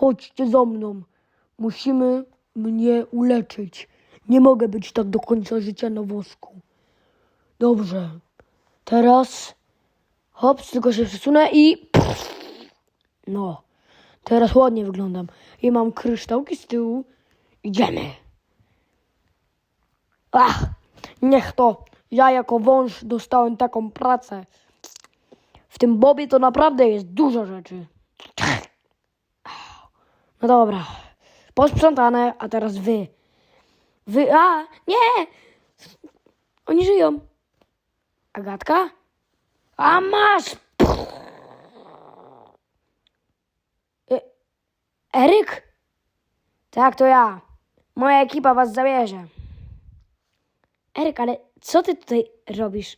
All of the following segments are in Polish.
Chodźcie za mną. Musimy mnie uleczyć. Nie mogę być tak do końca życia na wosku. Dobrze. Teraz hops, tylko się przesunę i no. Teraz ładnie wyglądam. I mam kryształki z tyłu. Idziemy. Ach, niech to. Ja jako wąż dostałem taką pracę. W tym bobie to naprawdę jest dużo rzeczy. No dobra. Posprzątane, a teraz wy. Wy, a, nie! Oni żyją. Agatka? A masz! E, Eryk? Tak, to ja. Moja ekipa was zabierze. Eryk, ale co ty tutaj robisz?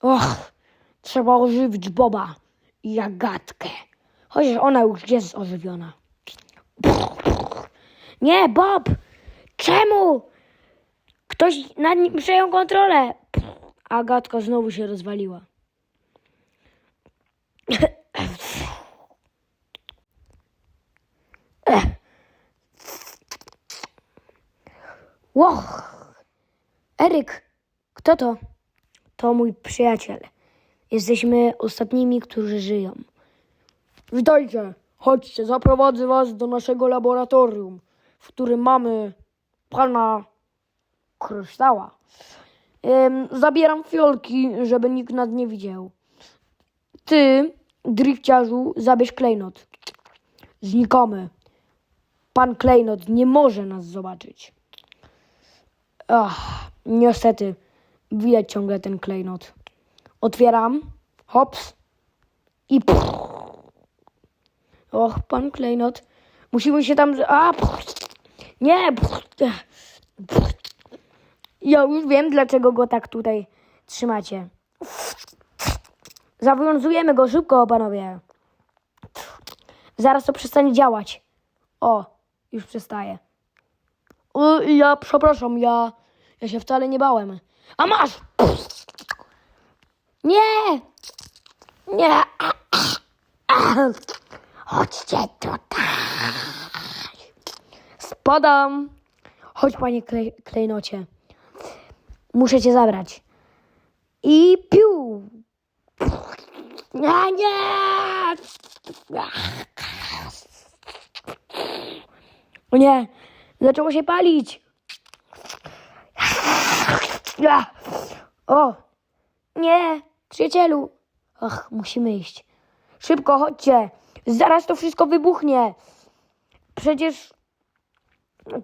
Och, trzeba ożywić Boba i Agatkę. Chociaż ona już jest ożywiona. Nie, Bob! Czemu? Ktoś nad nim przejął kontrolę. Agatka znowu się rozwaliła. Łoch! Eryk, kto to? To mój przyjaciel. Jesteśmy ostatnimi, którzy żyją. Witajcie. Chodźcie, zaprowadzę was do naszego laboratorium, w którym mamy pana kryształa. Zabieram fiolki, żeby nikt nas nie widział. Ty, drifciarzu, zabierz klejnot. Znikamy. Pan klejnot nie może nas zobaczyć. Ach, niestety, widać ciągle ten klejnot. Otwieram, hops i pff. Och, pan klejnot. Musimy się tam... A, nie! Ja już wiem, dlaczego go tak tutaj trzymacie. Zawiązujemy go szybko, panowie. Zaraz to przestanie działać. O, już przestaje. O, ja przepraszam, ja, ja się wcale nie bałem. A masz! Nie! Nie! Chodźcie tutaj. Spadam. Chodź, panie klej, klejnocie. Muszę cię zabrać. I piu. Nie, nie! O nie, zaczęło się palić. O, nie, przyjacielu. Ach, musimy iść. Szybko, chodźcie. Zaraz to wszystko wybuchnie. Przecież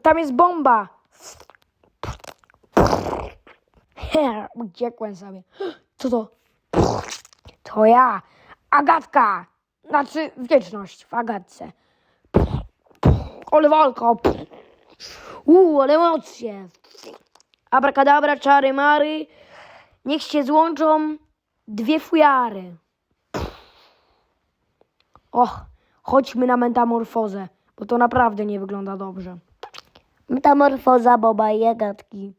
tam jest bomba. Uciekłem sobie. Co to? To ja. Agatka. Znaczy wdzięczność w Agatce. Ale walka. Uuu, ale emocje. Abracadabra, czary mary. Niech się złączą dwie fujary. Och, chodźmy na metamorfozę, bo to naprawdę nie wygląda dobrze. Metamorfoza Boba i Agatki.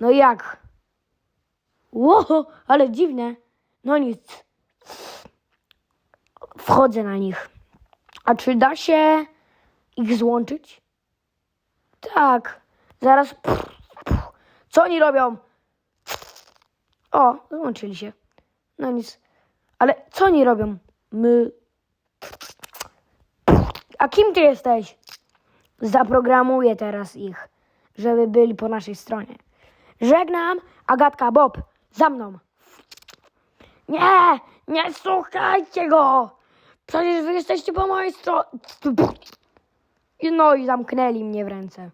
No jak? Ło, ale dziwne. No nic. Wchodzę na nich. A czy da się ich złączyć? Tak. Zaraz. Co oni robią? O, złączyli się. No nic. Ale co oni robią? My. A kim ty jesteś? Zaprogramuję teraz ich, żeby byli po naszej stronie. Żegnam, Agatka, Bob, za mną. Nie, nie słuchajcie go! Przecież wy jesteście po mojej stronie. No i zamknęli mnie w ręce.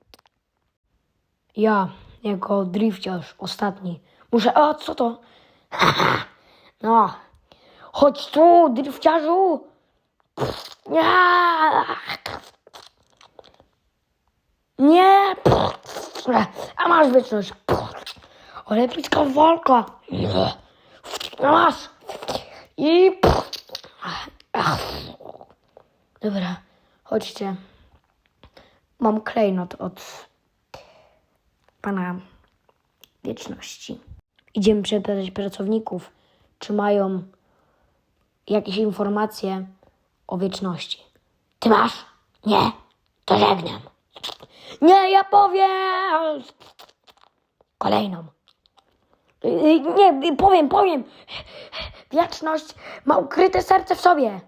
Ja, jako drifciarz, ostatni, muszę... O, co to? No, chodź tu, drifciarzu! Nie! A masz wieczność! Ale epicka walka! A masz! I... Dobra, chodźcie. Mam klejnot od pana wieczności. Idziemy przepytać pracowników, czy mają jakieś informacje o wieczności. Ty masz? Nie? To żegnam. Nie, ja powiem! Kolejną. Y, Nie, y, powiem, powiem. Wieczność ma ukryte serce w sobie.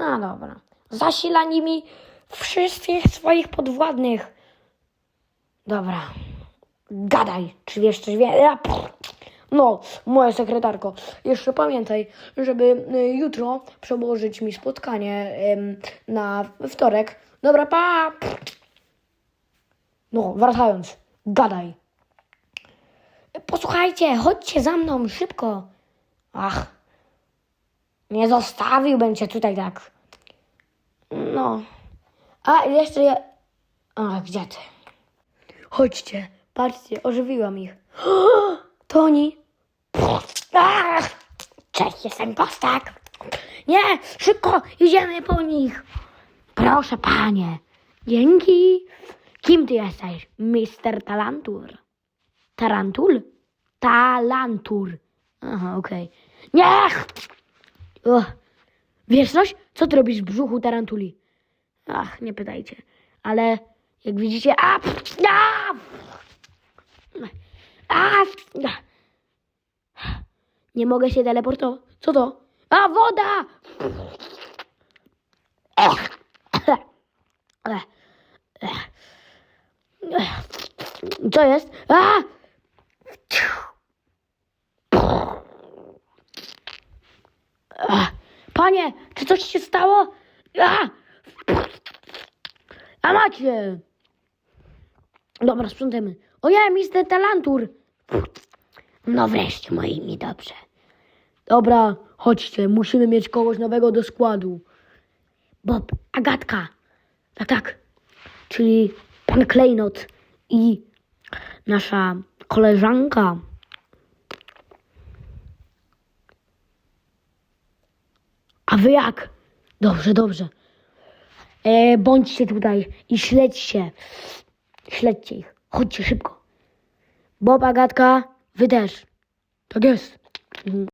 A dobra. Zasila nimi wszystkich swoich podwładnych. Dobra. Gadaj, czy wiesz coś więcej? No, moja sekretarko, jeszcze pamiętaj, żeby y, jutro przełożyć mi spotkanie na wtorek. Dobra, pa! No, wracając, gadaj. Posłuchajcie, chodźcie za mną, szybko. Ach, nie zostawiłbym cię tutaj tak. No. A jeszcze ja... A, gdzie ty? Chodźcie, patrzcie, ożywiłam ich. To oni? Cześć, jestem Kostek. Nie, szybko, idziemy po nich. Proszę, panie. Dzięki. Kim ty jesteś? Mister Talantur. Tarantul? Talantur. Aha, okej. Nie! Ugh. Wiesz coś? Co ty robisz w brzuchu tarantuli? Ach, nie pytajcie. Ale jak widzicie... A! pff, A! A! Nie mogę się teleportować. Co to? A, woda! Co jest? A! Panie, czy coś się stało? A! A macie! Dobra, sprzątamy. Ojej, mister Talantur! No wreszcie, moi mi dobrze. Dobra, chodźcie, musimy mieć kogoś nowego do składu. Bob, Agatka. Tak, tak. Czyli pan Klejnot i nasza koleżanka. A wy jak? Dobrze, dobrze. E, bądźcie tutaj i śledźcie. Śledźcie ich. Chodźcie szybko. Bob, Agatka, wy też. Tak jest. Mhm.